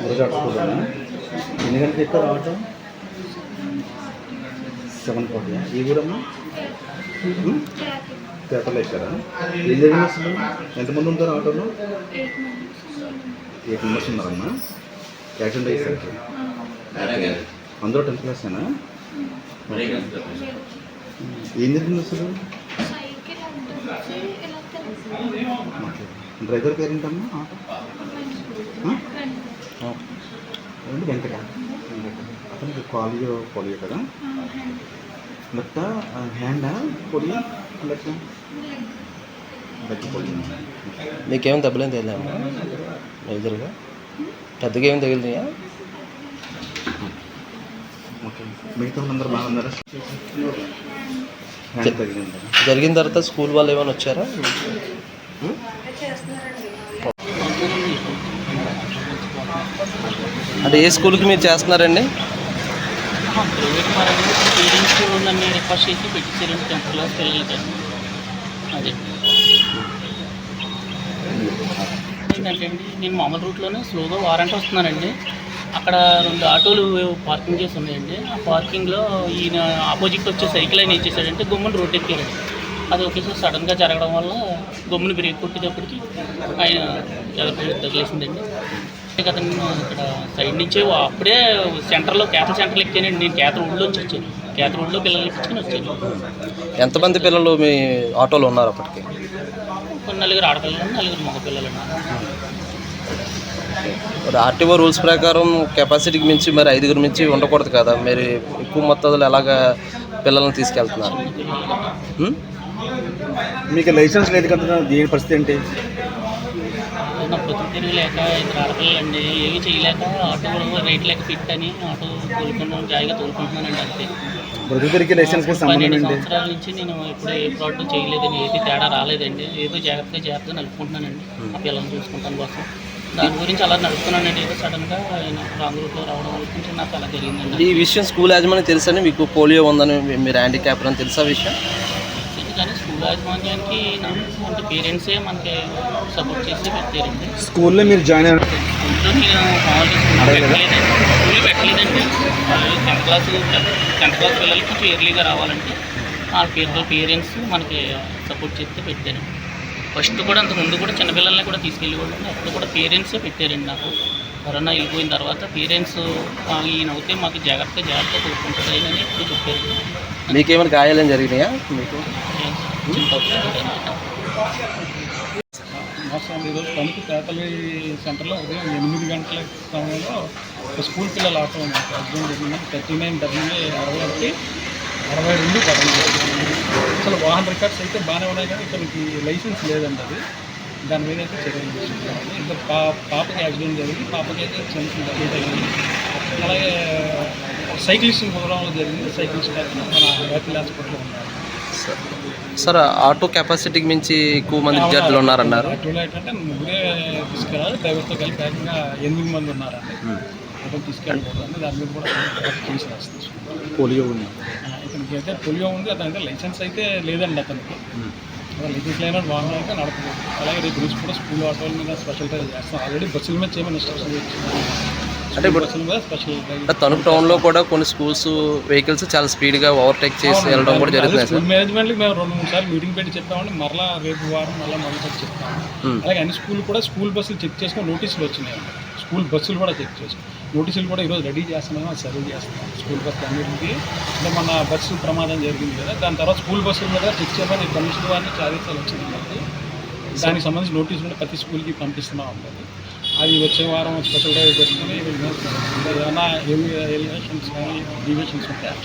గురజాడ స్కూల్లోనా ఎన్ని గంటలకు ఎక్కువ ఆటో సెవెన్ ఫార్టీ ఈ ఊరమ్మా? పేపర్లో ఎక్కారా? ఏం జరిగింది అసలు? ఎంతమంది ఉంటారు ఆటోలో ఎయిట్ మెంబర్స్ ఉన్నారమ్మా. యాక్సిడెంట్ అయ్యేసరికి అందరూ టెన్త్ క్లాసేనా? ఏం జరిగింది అసలు? డ్రైవర్ పేరు ఏంటమ్మా ఆటో? ఏంటి వెంకట వెంకట. అతనికి కాలియో పోలియో కదా? లెఫ్ట్ హ్యాండా పోలియో? లెఫ్ట్ మీకేం దెబ్బలేం ఎదురుగా పెద్దగా ఏం తగిలినాయా ఓకే మిగతా బాగున్నారా? జరిగిన తర్వాత స్కూల్ వాళ్ళు ఏమైనా వచ్చారా? అంటే ఏ స్కూల్కి మీరు చేస్తున్నారండి? ప్రైవేట్ పరంగా పేరెంట్స్ నన్ను రిక్వెస్ట్ చేసి పెట్టించారండి టెన్త్ క్లాస్ పిల్లలకి అదే. ఏంటంటే అండి నేను మామూలు రూట్లోనే స్లోగా వారంటీ వస్తున్నానండి అక్కడ రెండు ఆటోలు పార్కింగ్ చేసి ఉన్నాయండి ఆ పార్కింగ్లో ఈయన ఆపోజిట్ వచ్చే సైకిల్ ఆయన ఇచ్చేసాడంటే గమ్మున రోడ్డు ఎక్కారండి అది ఒకేసారి సడన్గా జరగడం వల్ల గమ్మున బ్రేక్ కొట్టేటప్పటికి ఆయన తగిలేసిందండి కదా నేను ఇక్కడ సైడ్ నుంచే అప్పుడే సెంటర్లో కేతల సెంటర్లో ఎక్కానండి. నేను కేతల ఊళ్ళోంచి వచ్చాను. కేతల ఊళ్ళో పిల్లల్ని ఎక్కించుకొని వచ్చాను. ఎంతమంది పిల్లలు మీ ఆటోలో ఉన్నారు అప్పటికి? ఒక నలుగురు ఆడపిల్లలు నలుగురు మగ పిల్లలు మరి ఆర్టీఓ రూల్స్ ప్రకారం కెపాసిటీకి మించి మరి ఐదుగురు మించి ఉండకూడదు కదా. మీరు ఎక్కువ మొత్తంలో ఎలాగ పిల్లల్ని తీసుకెళ్తున్నారు? మీకు లైసెన్స్ లేదు కదా దేని పరిస్థితి ఏంటి? నా పొద్దు తిరిగి లేక ఇద్దరు ఆడపిల్లలండి ఏమీ చేయలేక ఆటో రేట్ లేక పెట్టని ఆటో తోలుకున్నాను జాయిగా తోలుకుంటున్నానండి అంతే. లైసెన్స్కి పన్నెండు సంవత్సరాల నుంచి నేను ఎప్పుడు ఏ ఫ్రాడ్ చేయలేదని ఏది తేడా రాలేదండి. ఏదో జాగ్రత్తగా జాగ్రత్తగా నడుపుకుంటున్నానండి. ఆ పిల్లల్ని చూసుకుంటాను కోసం. దాని గురించి అలా నడుపుతున్నానండి. ఏదో సడన్గా రాంగ్ రూట్లో రావడం కొంచెం నాకు అలా జరిగిందండి. ఈ విషయం స్కూల్ యాజమాన్యం తెలుసని మీకు పోలియో ఉందని మీరు హ్యాండిక్యాప్ అని తెలుసా విషయం? యాజమాన్యానికి నా అంటే పేరెంట్సే మనకి సపోర్ట్ చేసి పెట్టారండి. స్కూల్లో మీరు జాయిన్ అయిన స్కూల్లో నేను పెట్టలేదండి. స్కూల్లో పెట్టలేదండి. టెన్త్ క్లాస్ టెన్త్ క్లాస్ పిల్లలకి కొంచెం ఎర్లీగా రావాలంటే ఆ పేరు పేరెంట్స్ మనకి సపోర్ట్ చేస్తే పెట్టారండి. ఫస్ట్ కూడా అంత ముందు కూడా చిన్నపిల్లల్ని కూడా తీసుకెళ్ళేవాళ్ళు అప్పుడు కూడా పేరెంట్సే పెట్టారండి నాకు. కరోనా వెళ్ళిపోయిన తర్వాత పేరెంట్స్ ఈయన అవుతే మాకు జాగ్రత్తగా జాగ్రత్తగా కోరుకుంటుంది అని ఇప్పుడు చెప్పారు. మీకేమైనా గాయాలేం జరిగినాయా? మీకు? నమస్కారం ఈరోజు తణుకు పేతలి సెంటర్లో ఉదయం ఎనిమిది గంటల సమయంలో ఒక స్కూల్ పిల్లలు ఆటో ఉంది. యాక్సిడెంట్ జరిగింది. థర్టీ నైన్ డబ్ల్యూ అరవై ఒకటి అరవై రెండు అసలు వాహన రికార్డ్స్ అయితే బాగానే ఉన్నాయి కానీ ఇతనికి లైసెన్స్ లేదండి అది. దాని మీద అయితే చర్యలు తీసుకుంటాం ఇద్దరు పా పాపకి యాక్సిడెంట్ జరిగింది. పాపకి అయితే చిన్న చిన్న దెబ్బలు తగిలింది అలాగే సైక్లిస్ట్ ప్రోగ్రాంలో జరిగింది. సైక్లిస్ట్ మన యాపిల్ హాస్పిటల్లో ఉన్నారు. సార్. ఆటో కెపాసిటీకి మించి ఎక్కువ మంది విద్యార్థులు ఉన్నారన్నారు. అటులో ఏంటంటే ముగ్గురే తీసుకెళ్ళాలి డ్రైవర్తో కలిపి ఏకంగా ఎనిమిది మంది ఉన్నారండి. అటు తీసుకెళ్ళకూడదండి దాని మీద కూడా కేసు రాస్తుంది పోలియో ఉంది. ఇతనికి అయితే పోలియో ఉంది అతనికి లైసెన్స్ అయితే లేదండి అతనికి. అతను లైసెన్స్ లేని వాహనం అయితే నడపకూడదు అలాగే రేపు నుంచి కూడా స్కూల్ ఆటోల మీద స్పెషల్ డ్రైవ్ చేస్తాం. ఆల్రెడీ బస్సుల మీద చేయమని ఇన్స్ట్రక్షన్ ఇచ్చింది అంటే ఇప్పుడు తణుకు టౌన్లో కూడా కొన్ని స్కూల్స్ వెహికల్స్ చాలా స్పీడ్గా ఓవర్టేక్ చేసి వెళ్ళడం కూడా సార్ స్కూల్ మేనేజ్మెంట్కి మేము రెండు మూడు సార్లు మీటింగ్ పెట్టి చెప్పామండి. మరలా రేపు వారం మళ్ళీ పెట్టి చెప్తాము. అలాగే అన్ని స్కూల్ కూడా స్కూల్ బస్సులు చెక్ చేసుకుని నోటీసులు వచ్చినాయి స్కూల్ బస్సులు కూడా చెక్ చేసుకుని నోటీసులు కూడా ఈరోజు రెడీ చేస్తున్నాము? అది సర్వే చేస్తున్నాం. స్కూల్ బస్సు అన్నింటికి. అంటే మన బస్సు ప్రమాదం జరిగింది కదా దాని తర్వాత స్కూల్ బస్సుల మీద చెక్ చేయమని కమిషనర్ వారిని ఆదేశాలు వచ్చింది దానికి సంబంధించి నోటీసులు కూడా ప్రతి స్కూల్కి పంపిస్తున్నాం ఉంటుంది అది వచ్చే వారం స్పెషల్ డ్రైవ్ జరిగింది ఏమైనా ఎలివేషన్స్ కానీ డివియేషన్స్ ఉంటాయి?